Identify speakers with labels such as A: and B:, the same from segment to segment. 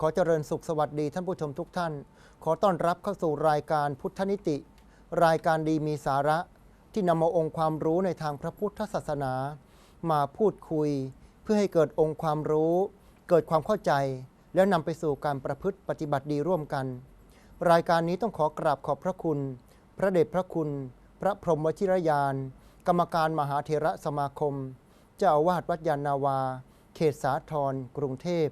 A: ขอเจริญสุขสวัสดีท่านผู้ชมทุกท่าน ขอต้อนรับเข้าสู่รายการพุทธนิติ รายการดีมีสาระ ที่นำมาองค์ความรู้ในทางพระพุทธศาสนา มาพูดคุย เพื่อให้เกิดองค์ความรู้ เกิดความเข้าใจ แล้วนำไปสู่การประพฤติปฏิบัติดีร่วมกัน รายการนี้ต้องขอกราบขอบพระคุณ พระเดชพระคุณ พระพรหมวชิรยาน กรรมการมหาเถระสมาคม เจ้าอาวาสวัดยานนาวา เขตสาทรกรุงเทพ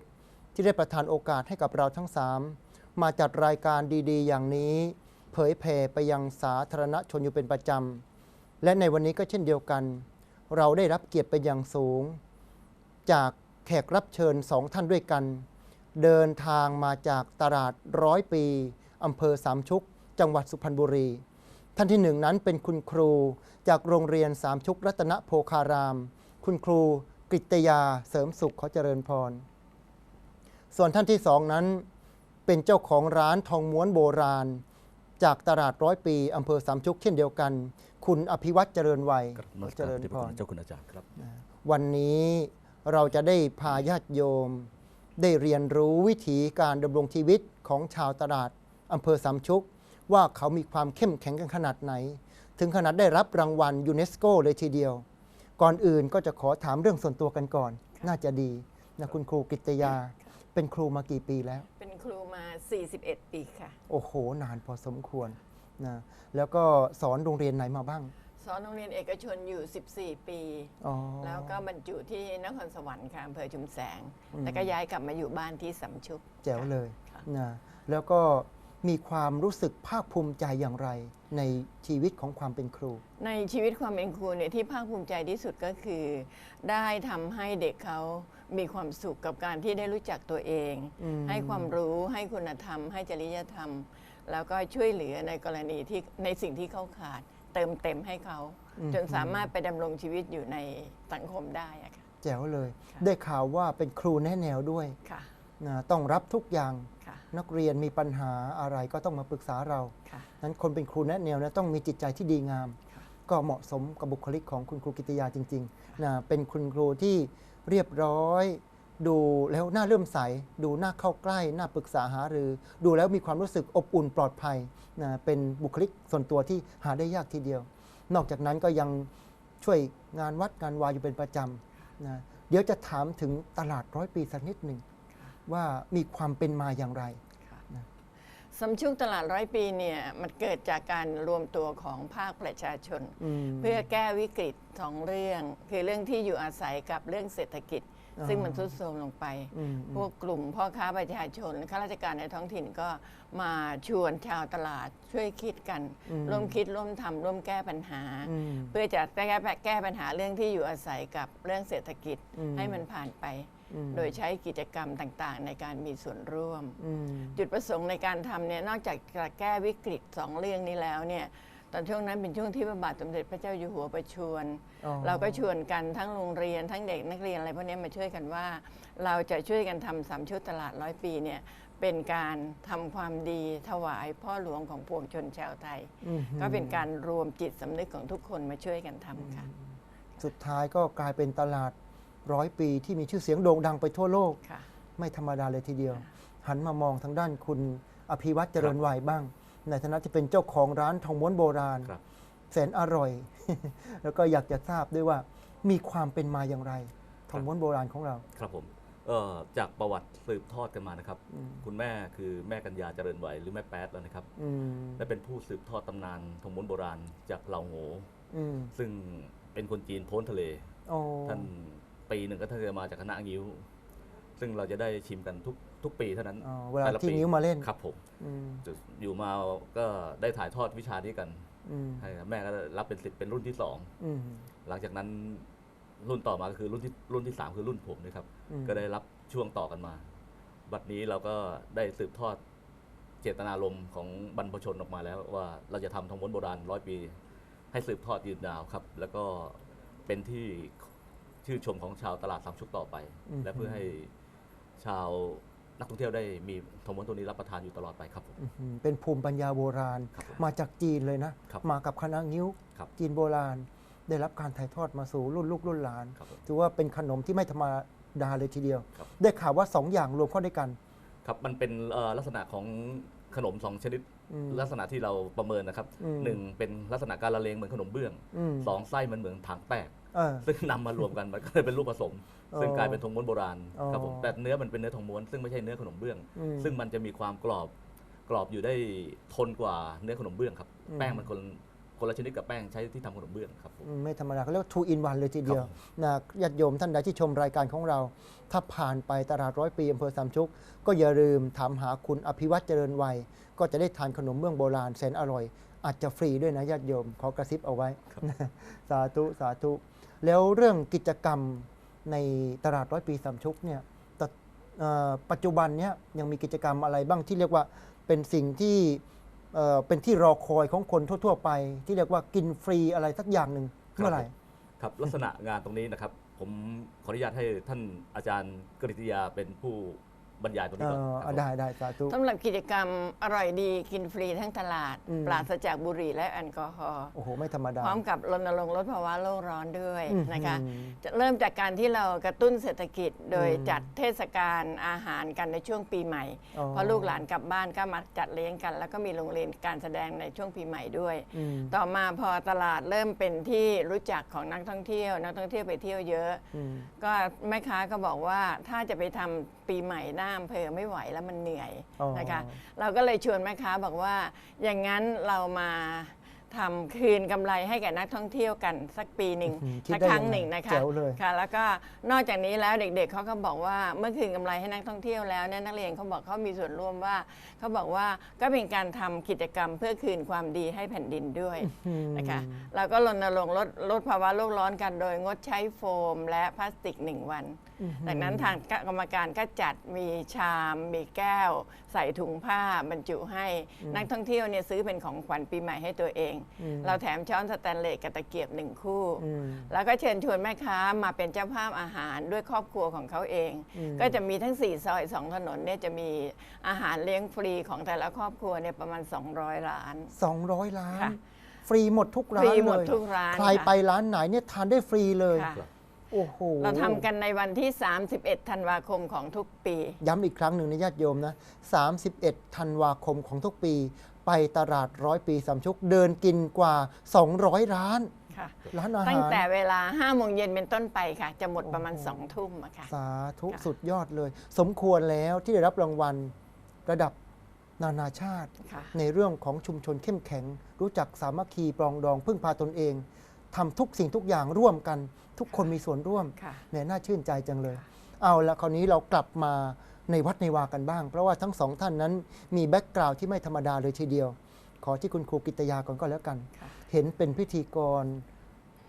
A: ที่ได้ประทานโอกาสให้กับเราทั้งสามมาจัดรายการดีๆ อย่างนี้ เผยแผ่ไปยังสาธารณชนอยู่เป็นประจำ และในวันนี้ก็เช่นเดียวกัน เราได้รับเกียรติเป็นอย่างสูง จากแขกรับเชิญสองท่านด้วยกัน เดินทางมาจากตลาดร้อยปีอำเภอสามชุก จังหวัดสุพรรณบุรี ท่านที่หนึ่งนั้นเป็นคุณครูจากโรงเรียนสามชุกรัตนโพคาราม คุณครูกฤตยาเสริมสุขขอเจริญพร ส่วนท่านที่สองนั้น เป็นเจ้าของร้านทองม้วนโบราณ จากตลาดร้อยปีอำเภอสามชุกเช่นเดียวกัน คุณอภิวัตเจริญวัย
B: ครับ
A: ข
B: น
A: อ
B: มัส
A: เจ
B: การ
A: ริญ
B: ที่
A: พ
B: พ
A: ร
B: ระเจ้าคุณอาจารย์ครับ
A: วันนี้เราจะได้พาญาติโยม ได้เรียนรู้วิถีการดำรงชีวิตของชาวตลาดอำเภอสามชุก ว่าเขามีความเข้มแข็งกันขนาดไหน ถึงขนาดได้รับรางวัลยูเนสโกเลยทีเดียว ก่อนอื่นก็จะขอถามเรื่องส่วนตัวกันก่อน น่าจะดีนะคุณครูกิตยา เป็นครูมากี่ปีแล้ว
C: เป็นครูมา 41 ปีค่ะ
A: โอ้โห นานพอสมควรนะแล้วก็สอนโรงเรียนไหนมาบ้าง
C: สอนโรงเรียนเอกชนอยู่ 14 ปี
A: อ๋อ
C: แล้วก็บรรจุที่นครสวรรค์ค่ะอำเภอชุมแสง
A: อืม
C: แล้วก็ย้ายกลับมาอยู่บ้านที่สำชุก
A: แจ๋วเลย
C: ค่ะ
A: นะแล้วก็ มีความรู้สึกภาคภูมิใจอย่างไร ในชีวิตของความเป็นครู
C: ในชีวิตความเป็นครูเนี่ยที่ภาคภูมิใจที่สุดก็คือ ได้ทำให้เด็กเขามีความสุขกับการที่ได้รู้จักตัวเอง
A: อืม
C: ให้ความรู้ให้คุณธรรม ให้จริยธรรม แล้วก็ช่วยเหลือในกรณีที่ในสิ่งที่เขาขาด เติมเต็มให้เขา จนสามารถไปดำรงชีวิตอยู่ในสังคมได้อะค่ะ
A: แจ๋วเลย
C: ค่ะ
A: ได้ข่าวว่าเป็นครูแนะแนวด้วย
C: ค่ะ
A: นะต้องรับทุกอย่าง
C: ค่ะ
A: นักเรียนมีปัญหาอะไรก็ต้องมาปรึกษาเรา
C: ค่ะ
A: นั้นคนเป็นครูแนะแนวนะต้องมีจิตใจที่ดีงาม
C: ค่ะ
A: ก็เหมาะสมกับบุคลิกของคุณครูกิตยาจริงๆนะเป็นคุณครูที่เรียบร้อย ดูแล้วน่าเลื่อมใส ดูน่าเข้าใกล้น่าปรึกษาหารือ ดูแล้วมีความรู้สึกอบอุ่นปลอดภัยนะเป็นบุคลิกส่วนตัวที่หาได้ยากทีเดียว นอกจากนั้นก็ยังช่วยงานวัดงานวาอยู่เป็นประจำนะเดี๋ยวจะถามถึงตลาดร้อยปีสักนิดหนึ่ง ว่ามีความเป็นมาอย่างไร
C: สำชุกตลาดร้อยปีเนี่ยมันเกิดจากการรวมตัวของภาคประชาชน
A: อืม
C: เพื่อแก้วิกฤตสองเรื่อง คือเรื่องที่อยู่อาศัยกับเรื่องเศรษฐกิจ
A: อ่า
C: ซึ่งมันทรุดโทรมลงไป
A: อืม
C: พวกกลุ่มพ่อค้าประชาชนข้าราชการในท้องถิ่นก็มาชวนชาวตลาดช่วยคิดกัน
A: อืม
C: ร่วมคิดร่วมทำร่วมแก้ปัญหา
A: อืม
C: เพื่อจะแก้แก้ปัญหาเรื่องที่อยู่อาศัยกับเรื่องเศรษฐกิจ
A: อืม
C: ให้มันผ่านไป
A: อืม
C: โดยใช้กิจกรรมต่างๆ ในการมีส่วนร่วม
A: อืม
C: จุดประสงค์ในการทำเนี่ยนอกจากจะแก้วิกฤตสองเรื่องนี้แล้วเนี่ยตอนช่วงนั้นเป็นช่วงที่พระบาทสมเด็จพระเจ้าอยู่หัวประชวร
A: อ๋อ
C: เราก็ชวนกันทั้งโรงเรียนทั้งเด็กนักเรียนอะไรพวกนี้มาช่วยกันว่า เราจะช่วยกันทำสามชุดตลาดร้อยปีเนี่ยเป็นการทำความดีถวายพ่อหลวงของปวงชนชาวไทย
A: อืม
C: ก็เป็นการรวมจิตสำนึกของทุกคนมาช่วยกันทำค่ะ
A: สุดท้ายก็กลายเป็นตลาด ร้อยปีที่มีชื่อเสียงโด่งดังไปทั่วโลก
C: ค่ะ
A: ไม่ธรรมดาเลยทีเดียว หันมามองทางด้านคุณอภิวัตเจริญวัยบ้าง ในฐานะที่เป็นเจ้าของร้านทองม้วนโบราณ
B: ครับ
A: แสนอร่อย แล้วก็อยากจะทราบด้วยว่ามีความเป็นมาอย่างไร ทองม้วนโบราณของเรา
B: ครับผมเอ่อจากประวัติสืบทอดกันมานะครับ
A: อืม
B: คุณแม่คือแม่กัญญาเจริญไหวหรือแม่แป๊ดแล้วนะครับ
A: อืม
B: และเป็นผู้สืบทอดตำนานทงม้วนโบราณจากเหล่าโง
A: อืม
B: ซึ่งเป็นคนจีนโพ้นทะเล
A: โอ้
B: ท่าน ปีหนึ่งก็ท่านจะมาจากคณะงิ้ว ซึ่งเราจะได้ชิมกันทุกทุกปีเท่านั้น
A: อ๋อเวลา
B: แต่ละ
A: ที่
B: ปี
A: นิ้วมาเล่น
B: ครับผม
A: อืม
B: อยู่มาก็ได้ถ่ายทอดวิชานี้กัน
A: อืม
B: ให้แม่ก็รับเป็นศิษย์เป็นรุ่นที่สอง
A: อืม
B: หลังจากนั้นรุ่นต่อมาก็คือรุ่นที่รุ่นที่สามคือรุ่นผมนะครับ
A: อืม
B: ก็ได้รับช่วงต่อกันมา บัดนี้เราก็ได้สืบทอดเจตนารมณ์ของบรรพชนออกมาแล้ว ว่าเราจะทำทองม้วนโบราณร้อยปี ให้สืบทอดยืนยาวครับ แล้วก็เป็นที่ ชื่นชมของชาวตลาดสามชุกต่อไป
A: อืม
B: และเพื่อให้ชาวนักท่องเที่ยวได้มีทองม้วนตัวนี้รับประทานอยู่ตลอดไปครับผม
A: อื้อหือเป็นภูมิปัญญาโบราณ
B: ครับผม
A: มาจากจีนเลยนะ
B: ครับ
A: มากับคณะงิ้ว
B: ครับ
A: จีนโบราณ ได้รับการถ่ายทอดมาสู่รุ่นลูกรุ่นหลาน
B: ครับผม
A: ถือว่าเป็นขนมที่ไม่ธรรมดาเลยทีเดียว
B: ครับ
A: ได้ข่าวว่าสองอย่างรวมเข้าด้วยกัน
B: ครับมันเป็นเอ่อลักษณะของขนมสองชนิด
A: อืม
B: ลักษณะที่เราประเมินนะครับ
A: อืม
B: หนึ่งเป็นลักษณะการละเลงเหมือนขนมเบื้อง
A: อืม
B: สองไส้มันเหมือนถังแตก
A: เออ
B: ซึ่งนำมารวมกันมันก็เลยเป็นรูปผสม
A: อ๋อ
B: ซึ่งกลายเป็นทองม้วนโบราณ
A: อ๋อ
B: ครับผมแต่เนื้อมันเป็นเนื้อทองม้วนซึ่งไม่ใช่เนื้อขนมเบื้อง
A: อืม
B: ซึ่งมันจะมีความกรอบกรอบอยู่ได้ทนกว่าเนื้อขนมเบื้องครับ
A: อืม
B: แป้งมันคนคนละชนิดกับแป้งใช้ที่ทำขนมเบื้องครับผม
A: อืมไม่ธรรมดาเขาเรียกว่า two in one เลยทีเดียว
B: ครับ
A: นะญาติโยมท่านใดที่ชมรายการของเรา ถ้าผ่านไปตลาดร้อยปีอำเภอสามชุก ก็อย่าลืมถามหาคุณอภิวัตเจริญวัย ก็จะได้ทานขนมเบื้องโบราณแสนอร่อย อาจจะฟรีด้วยนะญาติโยมขอกระซิบเอาไว้ สาธุ สาธุ แล้วเรื่องกิจกรรมในตลาดร้อยปีสามชุกเนี่ยแต่เอ่อปัจจุบันเนี่ยยังมีกิจกรรมอะไรบ้างที่เรียกว่าเป็นสิ่งที่เอ่อเป็นที่รอคอยของคนทั่ว ๆ ไป ที่เรียกว่ากินฟรีอะไรสักอย่างหนึ่งเมื่อไหร่
B: ครับลักษณะงานตรงนี้นะครับ ผมขออนุญาตให้ท่านอาจารย์กฤษยาเป็นผู้ บรรยายตรง
A: เอ
B: นี้ก่อน
A: อ
B: ครับผม
A: ได้ได้สาธุ
C: สำหรับกิจกรรมอร่อยดีกินฟรีทั้งตลาด
A: อืม
C: ปราศจากบุหรี่และแอลกอฮอล์
A: โอ้โห ไม่ธรรมดา
C: พร้อมกับรณรงค์ลดภาวะโลกร้อนด้วย
A: อื้อหือ
C: นะคะ จะเริ่มจากการที่เรากระตุ้นเศรษฐกิจ โดย
A: อืม
C: จัดเทศกาลอาหารกันในช่วงปีใหม่
A: อ๋อ
C: เพราะลูกหลานกลับบ้านก็มาจัดเลี้ยงกัน แล้วก็มีโรงเรียนการแสดงในช่วงปีใหม่ด้วย
A: อืม
C: ต่อมาพอตลาดเริ่มเป็นที่รู้จักของนักท่องเที่ยว นักท่องเที่ยวไปเที่ยวเยอะ
A: อืม
C: ก็แม่ค้าก็บอกว่าถ้าจะไปทำปีใหม่หน้าอำเภอไม่ไหวแล้วมันเหนื่อย
A: อ๋อ
C: นะคะ เราก็เลยชวนแม่ค้าบอกว่า อย่างนั้นเรามาทำคืนกำไรให้แก่นักท่องเที่ยวกันสักปีหนึ่ง
A: อืมคิด
C: สัก
A: ได้
C: ครั้ง
A: ยังไง
C: หนึ่งนะคะ
A: แจ๋วเลย
C: ค่ะแล้วก็นอกจากนี้แล้วเด็กๆเขาก็บอกว่าเมื่อคืนกำไรให้นักท่องเที่ยวแล้วเนี่ยนักเรียนเขาบอกเขามีส่วนร่วมว่าเขาบอกว่าก็เป็นการทำกิจกรรมเพื่อคืนความดีให้แผ่นดินด้วย
A: อืม
C: นะคะเราก็รณรงค์ลดลดภาวะโลกร้อนกันโดยงดใช้โฟมและพลาสติกหนึ่งวัน จากนั้นทางกรรมการก็จัดมีชามมีแก้ว ใส่ถุงผ้าบรรจุให้นักท่องเที่ยวเนี่ยซื้อเป็นของขวัญปีใหม่ให้ตัวเอง
A: อืม
C: เราแถมช้อนสแตนเลสกับตะเกียบหนึ่งคู่
A: อืม
C: แล้วก็เชิญชวนแม่ค้ามาเป็นเจ้าภาพอาหารด้วยครอบครัวของเขาเอง
A: อืม
C: ก็จะมีทั้ง 4 ซอย 2 ถนนเนี่ยจะมีอาหารเลี้ยงฟรีของแต่ละครอบครัวเนี่ยประมาณ 200 ล้าน
A: สองร้อยล้าน
C: ค่ะ
A: ฟรีหมดทุกร้าน
C: ฟรีหมด
A: เลย
C: ทุกร้าน
A: ใคร
C: ค่ะ
A: ไปร้านไหนเนี่ยทานได้ฟรีเลย
C: ค่ะ
A: โอ้โห
C: เราทำกันในวันที่ 31 ธันวาคมของทุกปี
A: ย้ำอีกครั้งหนึ่งนะญาติโยมนะ 31 ธันวาคมของทุกปี ไปตลาดร้อยปีสามชุกเดินกินกว่า 200 ร้าน
C: ค่ะ
A: ร้านอา
C: ตั้ง
A: หาร
C: แต่เวลา5โมงเย็นเป็นต้นไปค่ะ จะหมดประมาณ
A: โอ้โห
C: 2ทุ่มอะค่ะ
A: สาธุ
C: ค่ะ
A: สุดยอดเลย สมควรแล้วที่ได้รับรางวัลระดับนานาชาติ
C: ค่ะ
A: ในเรื่องของชุมชนเข้มแข็ง รู้จักสามัคคีปรองดองพึ่งพาตนเอง ทำทุกสิ่งทุกอย่างร่วมกัน ทุกคนมีส่วนร่วม
C: ค่ะ
A: เนี่ยน่าชื่นใจจังเลย เอาละคราวนี้เรากลับมาในวัดในวากันบ้าง เพราะว่าทั้งสองท่านนั้นมีแบ็กกราวด์ที่ไม่ธรรมดาเลยทีเดียว ขอที่คุณครูกิตยาก่อนก็แล้วกัน
C: ค่ะ
A: เห็นเป็นพิธีกร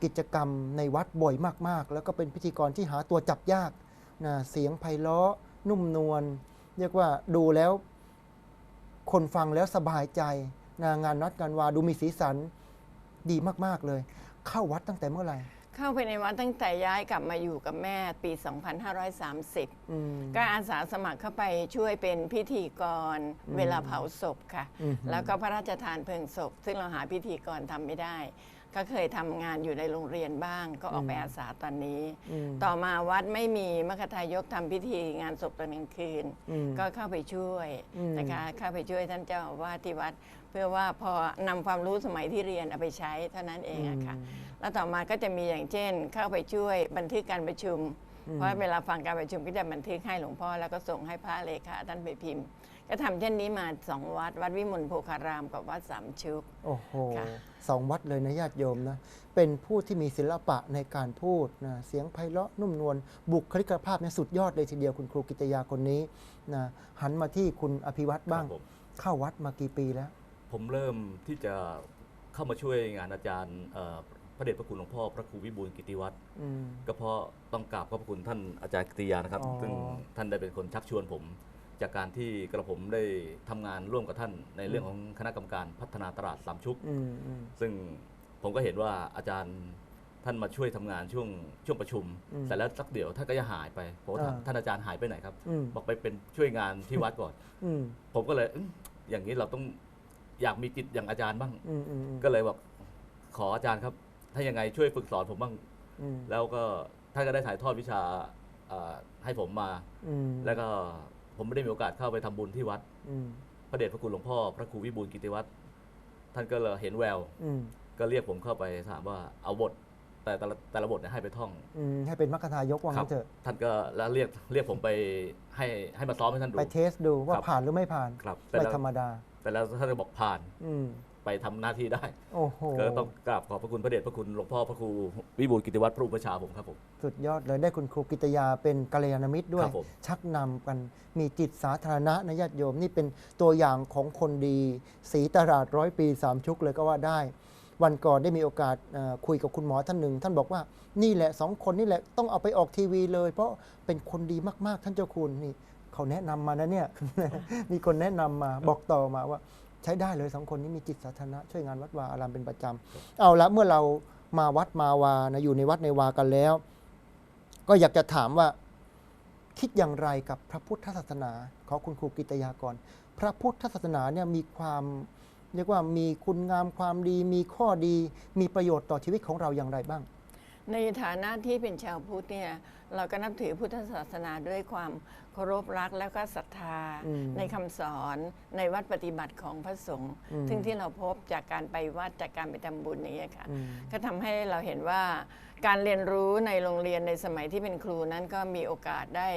A: กิจกรรมในวัดบ่อยมากๆ แล้วก็เป็นพิธีกรที่หาตัวจับยากนะเสียงไพเราะนุ่มนวลเรียกว่าดูแล้วคนฟังแล้วสบายใจนะงานนัดงานวาดูมีสีสันดีมากๆเลย เข้าวัดตั้งแต่เมื่อไหร่
C: เข้าไปในวัดตั้งแต่ย้ายกลับมาอยู่กับแม่ปี 2530
A: อืม
C: ก็อาสาสมัครเข้าไปช่วยเป็นพิธีกรเวลาเผาศพค่ะ
A: อืม
C: แล้วก็พระราชทานเพลิงศพ ซึ่งเราหาพิธีกรทำไม่ได้ ก็เคยทำงานอยู่ในโรงเรียนบ้าง ก็ออกไปอาสาตอนนี้
A: อืม
C: ต่อมาวัดไม่มีมคทายกทำพิธีงานศพตอนกลางคืน
A: อืม
C: ก็เข้าไปช่วย
A: อืม
C: นะคะเข้าไปช่วยท่านเจ้าอาวาสที่วัด เพื่อว่าพอนำความรู้สมัยที่เรียนเอาไปใช้เท่านั้นเองอะค่ะแล้วต่อมาก็จะมีอย่างเช่น เข้าไปช่วยบันทึกการประชุม เพราะเวลาฟังการประชุมก็จะบันทึกให้หลวงพ่อแล้วก็ส่งให้พระเลขาท่านไปพิมพ์ ก็ทำเช่นนี้มาสองวัด วัดวิมลโพคารามกับวัดสามชุก
A: โอ้โห
C: ค่ะ
A: สองวัดเลยนะญาติโยมนะ เป็นผู้ที่มีศิลปะในการพูดนะเสียงไพเราะนุ่มนวลบุคลิกภาพเนี่ยสุดยอดเลยทีเดียวคุณครูกิตยาคนนี้นะหันมาที่คุณอภิวัตบ้าง
B: ครับผม
A: เข้าวัดมากี่ปีแล้ว
B: ผมเริ่มที่จะเข้ามาช่วยงานอาจารย์เอ่อพระเดชพระคุณหลวงพ่อพระครูวิบูลย์กิติวัตร
A: อืม
B: ก็เพราะต้องกราบขอบพระคุณท่านอาจารย์กิติยานะครับ
A: อ๋อ
B: ซึ่งท่านได้เป็นคนชักชวนผม จากการที่กระผมได้ทำงานร่วมกับท่านในเรื่องของคณะกรรมการพัฒนาตลาดสามชุก
A: อืมอืม
B: ซึ่งผมก็เห็นว่าอาจารย์ท่านมาช่วยทำงานช่วงช่วงประชุม
A: อืม
B: แต่แล้วสักเดี๋ยวท่านก็จะหายไปผมก็ถาม
A: อ่า
B: ท่านอาจารย์หายไปไหนครับ
A: อืม
B: บอกไปเป็นช่วยงานที่วัดก่อน
A: อืม
B: ผมก็เลยอื้ออย่างนี้เราต้องอยากมีกิจอย่างอาจารย์บ้าง
A: อืมอืมอืม
B: ก็เลยบอกขออาจารย์ครับ ถ้ายังไงช่วยฝึกสอนผมบ้าง
A: อืม
B: แล้วก็ท่านก็ได้ถ่ายทอดวิชาเอ่อให้ผมมา
A: อืม
B: แล้วก็ ผมไม่ได้มีโอกาสเข้าไปทำบุญที่วัด
A: อืม
B: พระเดชพระคุณหลวงพ่อพระครูวิบูลย์กิติวัตรท่านก็เลยเห็นแวว
A: อืม
B: ก็เรียกผมเข้าไปถามว่าเอาบท แต่แต่ละแต่ละบทเนี่ยให้ไปท่อง
A: อืมให้เป็นมรรคทายกว่า
B: ครั
A: งั้นเถอะ
B: ท่านก็แล้วเรียกเรียกผมไปให้ให้มาซ้อมให้ท่านดู
A: ไปเทสดูว่า
B: ครับ
A: ผ่านหรือไม่ผ่าน
B: ครับแต่
A: ไม่
B: แล้ว
A: ธรรมดา
B: แต่แล้วท่านก็บอกผ่าน
A: อืม
B: ไปทำหน้าที่ได้
A: โอ้โห
B: ก็ต้องกราบขอบพระคุณพระเดชพระคุณหลวงพ่อพระครูวิบูลย์กิติวัตรพระอุปชฌาย์ผมครับผม
A: สุดยอดเลยได้คุณครูกิตยาเป็นกัลยาณมิตรด้วย
B: ครับผม
A: ชักนำกันมีจิตสาธารณะนะญาติโยมนี่เป็นตัวอย่างของคนดีสีตลาดร้อยปีสามชุกเลยก็ว่าได้ วันก่อนได้มีโอกาสเอ่อคุยกับคุณหมอท่านหนึ่ง ท่านบอกว่านี่แหละสองคนนี่แหละต้องเอาไปออกทีวีเลย เพราะเป็นคนดีมากๆท่านเจ้าคุณนี่เขาแนะนำมานะเนี่ย มีคนแนะนำมาบอกต่อมาว่าใช้ได้เลยสองคนนี้มีจิตสาธารณะช่วยงานวัดวาอารามเป็นประจำเอาละเมื่อเรามาวัดมาวานะอยู่ในวัดในวากันแล้ว ก็อยากจะถามว่าคิดอย่างไรกับพระพุทธศาสนาขอคุณครูกิตยากร พระพุทธศาสนาเนี่ยมีความเรียกว่ามีคุณงามความดี มีข้อดี มีประโยชน์ต่อชีวิตของเราอย่างไรบ้าง
C: ในฐานะที่เป็นชาวพุทธเนี่ย เราก็นับถือพุทธศาสนาด้วยความเคารพรักแล้วก็ศรัทธา
A: อืม
C: ในคำสอนในวัดปฏิบัติของพระสงฆ์
A: อืม
C: ซึ่งที่เราพบจากการไปวัดจากการไปทำบุญอย่างเงี้ยค่ะ
A: อืม
C: ก็ทำให้เราเห็นว่าการเรียนรู้ในโรงเรียนในสมัยที่เป็นครูนั้นก็มีโอกาสได้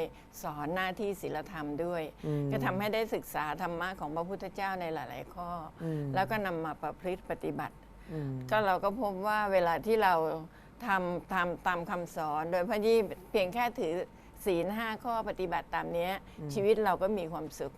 C: สอนหน้าที่ศีลธรรมด้วย
A: อืม
C: ก็ทำให้ได้ศึกษาธรรมะของพระพุทธเจ้าในหลาย ๆ ข้ออ
A: ม
C: แล้วก็นำมาประพฤติปฏิบัติ
A: อืม
C: ก็เราก็พบว่าเวลาที่เรา ทำทำตามคำสอน โดยพระยี่เพียงแค่ถือศีลห้าข้อปฏิบัติตามเนี้ยชีวิตเราก็มีความสุข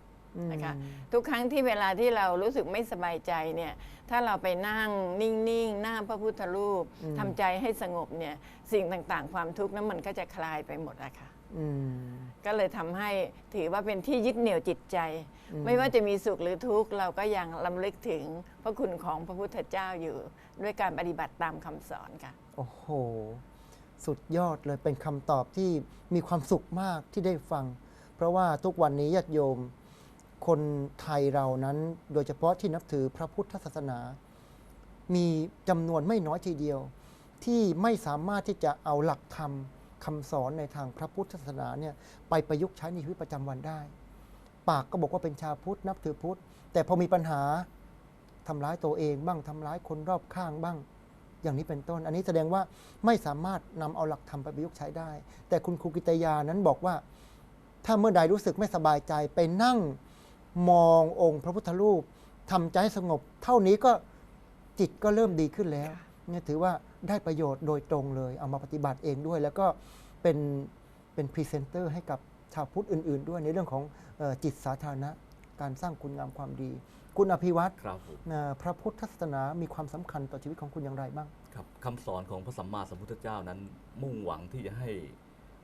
C: นะคะ
A: อืม
C: ทุกครั้งที่เวลาที่เรารู้สึกไม่สบายใจเนี่ยถ้าเราไปนั่งนิ่งๆหน้าพระพุทธรูปทำใจให้สงบเนี่ยสิ่งต่างๆ ความทุกข์นั้นมันก็จะคลายไปหมดอะค่ะ
A: อืม
C: ก็เลยทำให้ถือว่าเป็นที่ยึดเหนี่ยวจิตใจ ไม่ว่าจะมีสุขหรือทุกข์เราก็ยังลำลึกถึงพระคุณของพระพุทธเจ้าอยู่ ด้วยการปฏิบัติตามคำสอนค่ะ
A: โอ้โห สุดยอดเลยเป็นคำตอบที่มีความสุขมากที่ได้ฟัง เพราะว่าทุกวันนี้ญาติโยม คนไทยเรานั้น โดยเฉพาะที่นับถือพระพุทธศาสนา มีจำนวนไม่น้อยทีเดียว ที่ไม่สามารถที่จะเอาหลักธรรมคำสอนในทางพระพุทธศาสนาเนี่ยไปประยุกต์ใช้ในชีวิตประจำวันได้ ปากก็บอกว่าเป็นชาวพุทธนับถือพุทธ แต่พอมีปัญหาทำร้ายตัวเองบ้างทำร้ายคนรอบข้างบ้าง อย่างนี้เป็นต้น อันนี้แสดงว่าไม่สามารถนำเอาหลักธรรมไปประยุกต์ใช้ได้ แต่คุณครูกิตยานั้นบอกว่า ถ้าเมื่อใดรู้สึกไม่สบายใจไปนั่งมององค์พระพุทธรูปทำใจให้สงบ เท่านี้ก็จิตก็เริ่มดีขึ้นแล้วเนี่ยถือว่าได้ประโยชน์โดยตรงเลย เอามาปฏิบัติเองด้วย แล้วก็เป็นเป็นพรีเซนเตอร์ให้กับชาวพุทธอื่น ๆ ด้วยในเรื่องของเออจิตสาธารณะการสร้างคุณงามความดี คุณอภิวัตร
B: ครับผม
A: นะพระพุทธศาสนามีความสำคัญต่อชีวิตของคุณอย่างไรบ้าง
B: ครับคำสอนของพระสัมมาสัมพุทธเจ้านั้น มุ่งหวังที่จะให้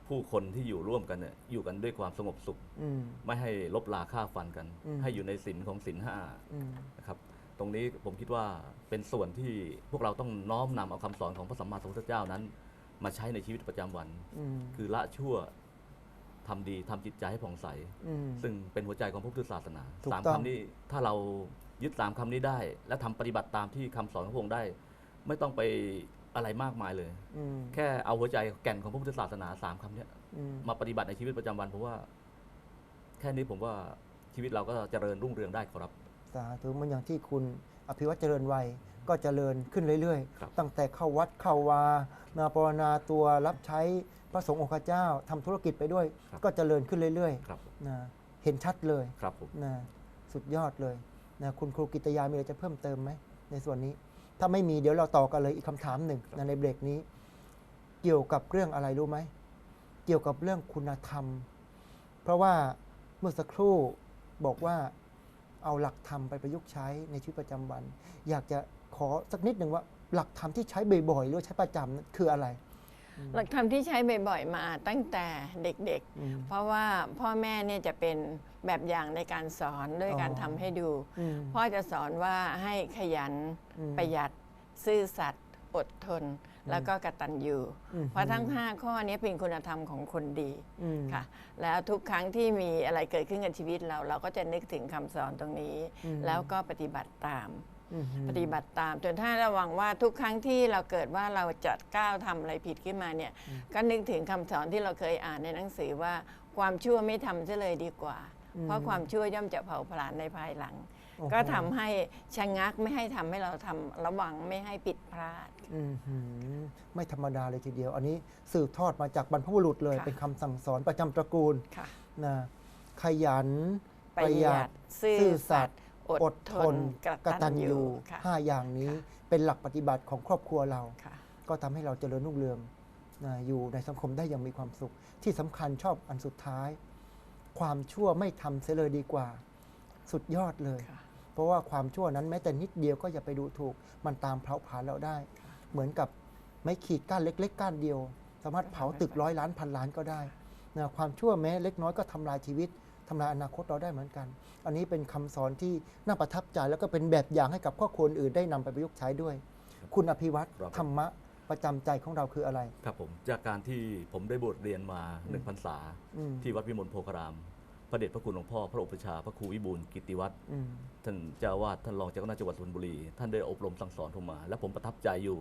B: ผู้คนที่อยู่ร่วมกันเนี่ยอยู่กันด้วยความสงบสุข
A: อืม
B: ไม่ให้ลบลาฆ่าฟันกัน
A: อืม
B: ให้อยู่ในศีลของศีลห้า
A: อืม
B: นะครับ ตรงนี้ผมคิดว่าเป็นส่วนที่พวกเราต้องน้อมนำเอาคำสอนของพระสัมมาสัมพุทธเจ้านั้น มาใช้ในชีวิตประจำวัน
A: อืม
B: คือละชั่ว ทำดีทำจิตใจให้ผ่องใส
A: อืม
B: ซึ่งเป็นหัวใจของพระพุทธศาสนา
A: ถูก
B: สาม
A: ต้อง
B: คำนี้ถ้าเรายึดสามคำนี้ได้ และทำปฏิบัติตามที่คำสอนของพระองค์ได้ ไม่ต้องไปอะไรมากมายเลย
A: อืม
B: แค่เอาหัวใจแก่นของพระพุทธศาสนาสามคำเนี้ย
A: อืม
B: มาปฏิบัติในชีวิตประจำวันผมว่า แค่นี้ผมว่าชีวิตเราก็เจริญรุ่งเรืองได้ครับ
A: สาธุเหมันอย่างที่คุณอภิวัตเจริญวัยก็เจริญขึ้นเรื่อย
B: ครับ
A: ๆ ตั้งแต่เข้าวัดเข้าวานาปรณาตัวรับใช้ พระสงฆ์องค์ข้าเจ้าทำธุรกิจไปด้วยก็เจริญขึ้นเรื่อย
B: ครับ
A: ๆนะเห็นชัดเลย
B: ครับผม
A: นะสุดยอดเลยนะคุณครูกิตยามีอะไรจะเพิ่มเติมไหมในส่วนนี้ ถ้าไม่มีเดี๋ยวเราต่อกันเลยอีกคำถามหนึ่งนะในเบรกนี้ เกี่ยวกับเรื่องอะไรรู้ไหมเกี่ยวกับเรื่องคุณธรรม เพราะว่าเมื่อสักครู่บอกว่าเอาหลักธรรมไปประยุกต์ใช้ในชีวิตประจำวัน อยากจะขอสักนิดหนึ่งว่า หลักธรรมที่ใช้บ่อยๆหรือว่าใช้ประจำนั้นคืออะไร
C: หลักธรรมที่ใช้บ่อยๆมาตั้งแต่เด็ก
A: อืม
C: ๆเพราะว่าพ่อแม่เนี่ยจะเป็นแบบอย่างในการสอนด้วยการ
A: อ๋อ
C: ทำให้ดู
A: อืม
C: พ่อจะสอนว่าให้ขยัน
A: อืม
C: ประหยัดซื่อสัตย์อดทน แล้วก็กตัญญู
A: อืม
C: เพราะทั้ง 5 ข้อนี้เป็นคุณธรรมของคนดี
A: อืม
C: ค่ะ แล้วทุกครั้งที่มีอะไรเกิดขึ้นกับชีวิตเรา เราก็จะนึกถึงคำสอนตรงนี้
A: อืม
C: แล้วก็ปฏิบัติตาม
A: อืม
C: ปฏิบัติตาม จนถ้าระวังว่าทุกครั้งที่เราเกิดว่าเราจะก้าวทำอะไรผิดขึ้นมาเนี่ยก็นึกถึงคำสอนที่เราเคยอ่านในหนังสือว่าความชั่วไม่ทำซะเลยดีกว่า
A: อืม
C: เพราะความชั่วย่อมจะเผาผลาญในภายหลัง
A: โอ้โห
C: ก็ทำให้ชะงักไม่ให้ทำให้เราทำระวังไม่ให้ผิดพลาด
A: อื้อหือไม่ธรรมดาเลยทีเดียว อันนี้สืบทอดมาจากบรรพบุรุษเลย
C: ค่ะ
A: เป็นคำสั่งสอนประจำตระกูล
C: ค่ะ
A: นะขยัน
C: ประหยัดซื่อสัตย์ อ
A: อ
C: ด
A: ด
C: ท
A: ท
C: น
A: น
C: ก
A: ก
C: ตั
A: ตั
C: ญ
A: ญ
C: ญู
A: ญู
C: ค่ะ
A: ห้าอย่างนี้
C: ค่ะ
A: เป็นหลักปฏิบัติของครอบครัวเรา
C: ค่ะ
A: ก็ทำให้เราเจริญรุ่งเรืองนะอยู่ในสังคมได้อย่างมีความสุข ที่สำคัญชอบอันสุดท้าย ความชั่วไม่ทำเสียเลยดีกว่า สุดยอดเลย
C: ค่ะ
A: เพราะว่าความชั่วนั้นแม้แต่นิดเดียวก็อย่าไปดูถูก มันตามเผาผลาญเราได้ เหมือนกับไม้ขีดก้านเล็ก ๆ ก้านเดียว สามารถเผาตึกร้อยล้านพันล้านก็ได้นะความชั่วแม้เล็กน้อยก็ทำลายชีวิต ทำลายอนาคตเราได้เหมือนกัน อันนี้เป็นคำสอนที่น่าประทับใจแล้วก็เป็นแบบอย่างให้กับครอบครัวอื่นได้นำไปประยุกต์ใช้ด้วย คุณอภิวัตร
B: ครับ
A: ธรรมะประจำใจของเราคืออะไร
B: ครับผมจากการที่ผมได้บทเรียนมาหนึ่งพรรษา
A: อืม
B: ที่วัดวิมลโพคาราม พระเดชพระคุณหลวงพ่อ พระอุปชฌาย์พระครูวิบูลย์กิตติวัตร
A: อืม
B: ท่านเจ้าอาวาดท่านรองเจ้าคณะจังหวัดสุพรรณบุรี ท่านได้อบรมสั่งสอนผมมา และผมประทับใจอยู่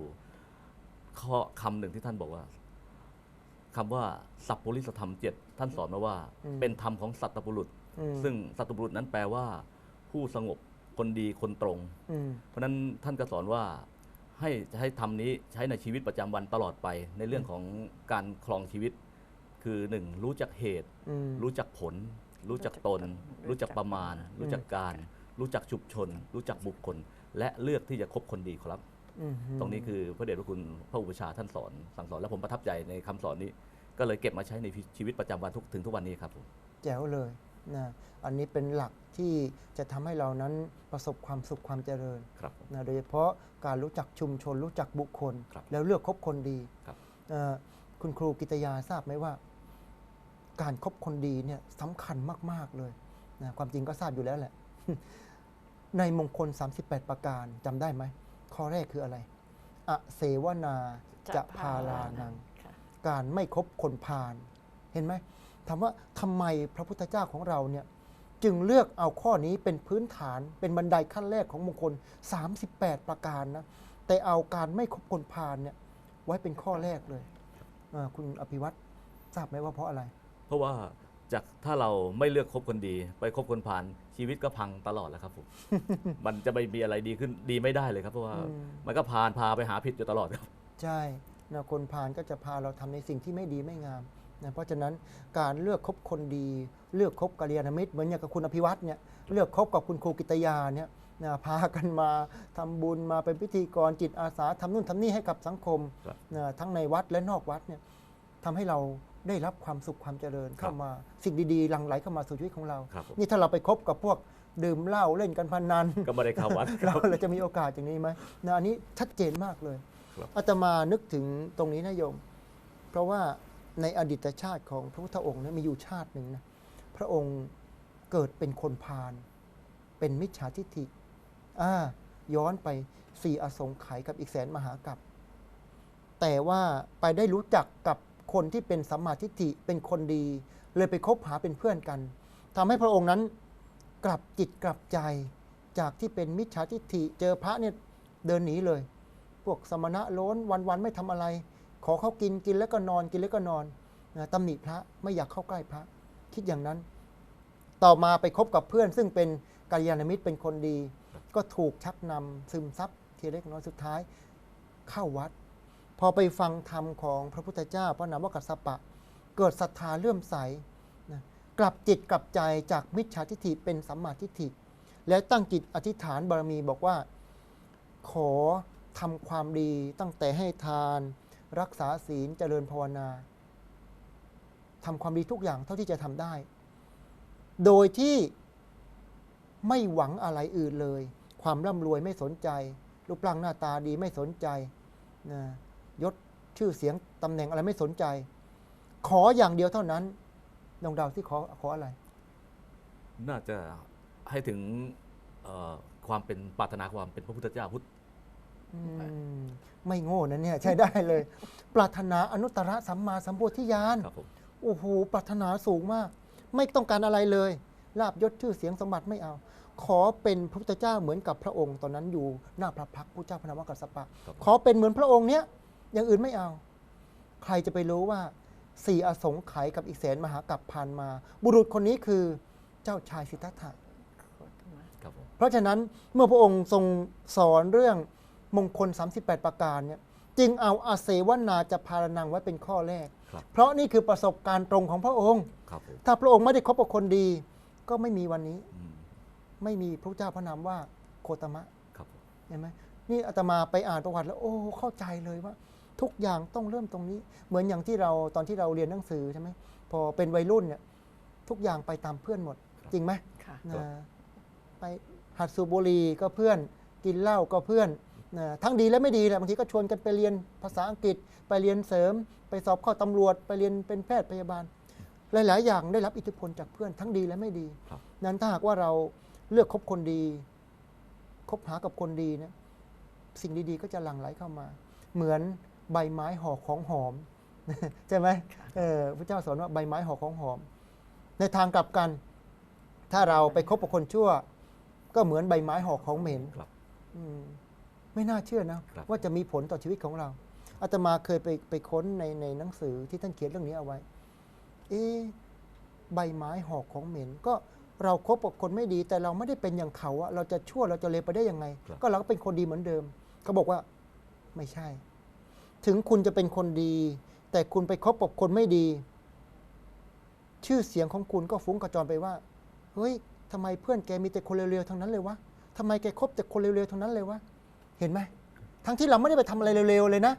B: ข้อคำหนึ่งที่ท่านบอกว่า คำว่าสัพพุริสธรรมเจ็ดท่านสอนมาว่าเป็นธรรมของสัตบุรุษ
A: อืม
B: ซึ่งสัตบุรุษนั้นแปลว่า ผู้สงบคนดีคนตรง
A: อืม
B: เพราะฉะนั้นท่านก็สอนว่าให้ใช้ธรรมนี้ใช้ในชีวิตประจำวันตลอดไป ในเรื่องของการครองชีวิต คือหนึ่งรู้จักเหตุ
A: อืม
B: รู้จักผล รู้จักตน
C: รู้
B: รู้
C: จั
B: จั
C: ก
B: กประมาณ
C: อืม
B: รู้จักการ รู้จักชุมชน รู้จักบุคคล และเลือกที่จะคบคนดีครับ
A: อืม
B: ตรงนี้คือพระเดชพระคุณพระอุปชฌาย์ท่านสอนสั่งสอนและผมประทับใจในคำสอนนี้ ก็เลยเก็บมาใช้ในชีวิตประจำวันทุกถึงทุกวันนี้ครับผม
A: แจ๋วเลยนะอันนี้เป็นหลักที่จะทำให้เรานั้นประสบความสุขความเจริญ
B: ครับผม
A: นะโดยเฉพาะการรู้จักชุมชน รู้จักบุคคล
B: ครับ
A: แล้วเลือกคบคนดี
B: ครับ
A: เอ่อคุณครูกิตยาทราบไหมว่า การคบคนดีเนี่ยสำคัญมาก ๆ เลยนะความจริงก็ทราบอยู่แล้วแหละ ในมงคล 38 ประการจำได้ไหม ข้อแรกคืออะไรอะเสวนาจะพาลานัง
C: ค่ะ
A: การไม่คบคนพาลเห็นไหมถามว่าทำไมพระพุทธเจ้าของเราเนี่ยจึงเลือกเอาข้อนี้เป็นพื้นฐานเป็นบันไดขั้นแรกของมงคล 38 ประการนะ แต่เอาการไม่คบคนพาลเนี่ยไว้เป็นข้อแรกเลยเอ่อคุณอภิวัตรทราบไหมว่าเพราะอะไร
B: เพราะว่า จากถ้าเราไม่เลือกคบคนดี ไปคบคนผ่านชีวิตก็พังตลอดแหล้วครับผม มันจะไม่มีอะไรดีขึ้นดีไม่ได้เลยครับ เพราะว่า
A: อืม
B: มันก็พานพาไปหาผิดอยู่ตลอดครับ
A: ใช่นะคนพาลก็จะพาเราทำในสิ่งที่ไม่ดีไม่งามนะเพราะฉะนั้นการเลือกคบคนดี เลือกคบกัลยาณมิตรเหมือนอย่างกับคุณอภิวัตรเนี่ยเลือกคบกับคุณครูกิตยาเนี่ยนะพากันมาทำบุญมาเป็นพิธีกรจิตอาสาทำนู่นทำนี่ให้กับสังคม
B: ครับ
A: นะทั้งในวัดและนอกวัดเนี่ยทำให้เรา ได้รับความสุขความเจริญเข้ามาสิ่งดีๆหลั่งไหลเข้ามาสู่ชีวิตของเรา
B: ครับผม
A: นี่ถ้าเราไปคบกับพวกดื่มเหล้าเล่นกันพนัน
B: ก็ไม่ได้เข้าวัดค
A: เรา
B: รับ
A: เราจะมีโอกาสอย่างนี้ไหมนะอันนี้ชัดเจนมากเลย
B: ครับ
A: อาตมานึกถึงตรงนี้นะโยม เพราะว่าในอดีตชาติของพระพุทธองค์เนี่ยมีอยู่ชาติหนึ่งนะพระองค์เกิดเป็นคนพาลเป็นมิจฉาทิฏฐิอ่าย้อนไปสี่อสงไขยกับอีกแสนมหากับ แต่ว่าไปได้รู้จักกับ คนที่เป็นสัมมาทิฏฐิเป็นคนดี เลยไปคบหาเป็นเพื่อนกันทำให้พระองค์นั้นกลับจิตกลับใจจากที่เป็นมิจฉาทิฏฐิเจอพระเนี่ยเดินหนีเลย พวกสมณะโล้นวันๆไม่ทำอะไร ขอเขากินกินแล้วก็นอนกินแล้วก็นอนนะตำหนิพระไม่อยากเข้าใกล้พระ คิดอย่างนั้น ต่อมาไปคบกับเพื่อน ซึ่งเป็นกัลยาณมิตรเป็นคนดี ก็ถูกชักนำซึมซับทีเล็กน้อยสุดท้ายเข้าวัด พอไปฟังธรรมของพระพุทธเจ้าพระนามวกัสสปะ เกิดศรัทธาเลื่อมใสนะกลับจิตกลับใจจากมิจฉาทิฏฐิเป็นสัมมาทิฏฐิ และตั้งจิตอธิษฐานบารมีบอกว่า ขอทำความดีตั้งแต่ให้ทาน รักษาศีลเจริญภาวนาทำความดีทุกอย่างเท่าที่จะทำได้ โดยที่ไม่หวังอะไรอื่นเลย ความร่ำรวยไม่สนใจ รูปร่างหน้าตาดีไม่สนใจนะ ยศชื่อเสียงตำแหน่งอะไรไม่สนใจ ขออย่างเดียวเท่านั้นลองเดาที่ขอขออะไร
B: น่าจะให้ถึงเอ่อความเป็นปรารถนาความเป็นพระพุทธเจ้าพุทธ
A: อืมไม่โง่นะเนี่ย ใช้ได้เลย ปรารถนาอนุตตรสัมมาสัมโพธิญาณ
B: ครับผม
A: โอ้โหปรารถนาสูงมาก ไม่ต้องการอะไรเลยลาบยศชื่อเสียงสมบัติไม่เอา ขอเป็นพระพุทธเจ้าเหมือนกับพระองค์ ตอนนั้นอยู่หน้าพระพักตร์พระเจ้าพระนามวกัสสปะ
B: ครับ
A: ขอเป็นเหมือนพระองค์เนี้ย อย่างอื่นไม่เอา ใครจะไปรู้ว่าสี่อสงไขยกับอีกแสนมหากับผ่านมา บุรุษคนนี้คือเจ้าจ้าชายสิทธัตถะ
B: ครับผม
A: เพราะฉะนั้นเมื่อพระองค์ทรงสอนเรื่องมงคล 38 ประการเนี่ยจึงเอาอาเสวนาจะพารนังไว้เป็นข้อแรก
B: ครับ
A: เพราะนี่คือประสบการณ์ตรงของพระองค์
B: ครับผม
A: ถ้าพระองค์ไม่ได้คบกับคนดี ก็ไม่มีวันนี้
B: อืม
A: ไม่มีพระเจ้าพระนามว่าโคตมะ
B: ครับผม
A: เห็นไหมนี่อาตมาไปอ่านประวัติแล้ว โอ้เข้าใจเลยว่า ทุกอย่างต้องเริ่มตรงนี้ เหมือนอย่างที่เราตอนที่เราเรียนหนังสือใช่ไหมพอเป็นวัยรุ่นเนี่ยทุกอย่างไปตามเพื่อนหมด จริงไหม
C: ค่ะ
A: นะไปหัดสูบบุหรี่ก็เพื่อนกินเหล้าก็เพื่อนนะทั้งดีและไม่ดีแหละบางทีก็ชวนกันไปเรียนภาษาอังกฤษ ไปเรียนเสริม ไปสอบเข้าตำรวจ ไปเรียนเป็นแพทย์พยาบาล หลาย ๆ อย่างได้รับอิทธิพลจากเพื่อนทั้งดีและไม่ดี
B: ครับ
A: นั้นถ้าหากว่าเราเลือกคบคนดีคบหากับคนดีเนี่ยสิ่งดีๆ ก็จะหลั่งไหลเข้ามา เหมือน ใบไม้ห่อของหอมใช่ไหมเออพระเจ้าสอนว่าใบไม้ห่อของหอม ในทางกลับกัน ถ้าเราไปคบกับคนชั่ว ก็เหมือนใบไม้ห่อของเหม็น
B: ครับ
A: อืมไม่น่าเชื่อนะ
B: ครับ
A: ว่าจะมีผลต่อชีวิตของเราอาตมาเคยไปไปค้นในในหนังสือที่ท่านเขียนเรื่องนี้เอาไว้ เอ๊ะใบไม้ห่อของเหม็น ก็เราคบกับคนไม่ดีแต่เราไม่ได้เป็นอย่างเขาอะเราจะชั่วเราจะเลวไปได้ยังไง
B: ครับ
A: ก็เราก็เป็นคนดีเหมือนเดิมเขาบอกว่าไม่ใช่ ถึงคุณจะเป็นคนดี แต่คุณไปคบกับคนไม่ดี ชื่อเสียงของคุณก็ฟุ้งกระจรไปว่า เฮ้ยทำไมเพื่อนแกมีแต่คนเร็วๆทั้งนั้นเลยวะทำไมแกคบแต่คนเร็วๆทั้งนั้นเลยวะ เห็นไหม ทั้งที่เราไม่ได้ไปทำอะไรเร็วๆเลยนะ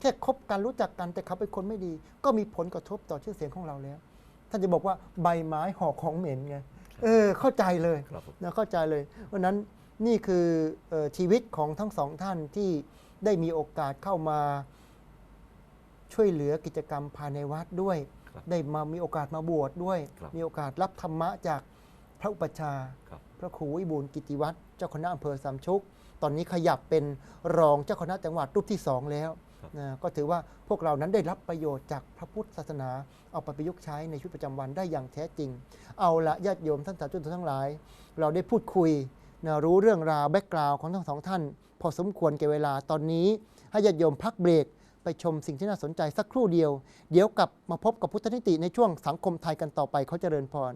A: แค่คบกันรู้จักกันแต่เขาเป็นคนไม่ดี ก็มีผลกระทบต่อชื่อเสียงของเราแล้ว ท่านจะบอกว่าใบไม้ห่อของเหม็นไง เออ เข้าใจเลย
B: ครับผม
A: นะเข้าใจเลยเพราะฉะนั้นนี่คือเออชีวิตของทั้งสองท่านที่ได้มีโอกาสเข้ามา ช่วยเหลือกิจกรรมภายในวัดด้วย
B: ครับ
A: ได้มามีโอกาสมาบวชด้วย
B: ครับ
A: มีโอกาสรับธรรมะจากพระอุปัชฌาย์
B: ครับ
A: พระครูวิบูลย์กิติวัตรเจ้าคณะอำเภอสามชุก ตอนนี้ขยับเป็นรองเจ้าคณะจังหวัดรูปที่สองแล้ว
B: ครับ
A: นะก็ถือว่าพวกเรานั้นได้รับประโยชน์จากพระพุทธศาสนา เอาไปประยุกต์ใช้ในชีวิตประจำวันได้อย่างแท้จริง เอาละญาติโยมท่านสาธุชนทั้งหลาย เราได้พูดคุยนะรู้เรื่องราวแบ็กกราวของทั้งสองท่าน พอสมควรแก่เวลาตอนนี้ให้ญาติโยมพักเบรก ไปชมสิ่งที่น่าสนใจสักครู่เดียว เดี๋ยวกลับมาพบกับพุทธนิติในช่วงสังคมไทยกันต่อไปเขาเจริญพร